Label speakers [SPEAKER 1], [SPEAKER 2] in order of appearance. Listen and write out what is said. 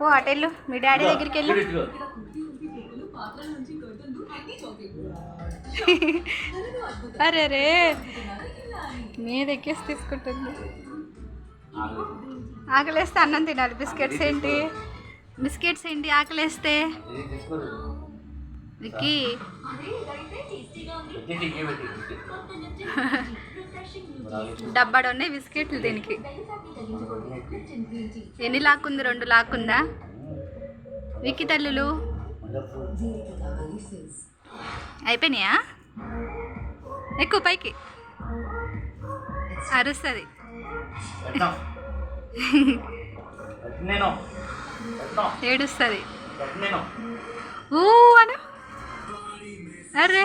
[SPEAKER 1] పో అటెళ్ళు మీ డాడీ దగ్గరికి వెళ్ళు. అరే రే మీద ఎక్కేసి తీసుకుంటుంది. ఆకలేస్తే అన్నం తినాలి. బిస్కెట్స్ ఏంటి? బిస్కెట్స్ ఏంటి? ఆకలేస్తే. విక్కీ. డబ్బాడు ఉన్నాయి బిస్కెట్లు దీనికి. ఎన్ని లాక్కుంది? రెండు లాక్కుందా? విక్కీ తల్లులు. అయిపోయినాయా? ఎక్కువ పైకి. అరుస్తుంది. ఏడుస్తుంది. ఊ అను. అరే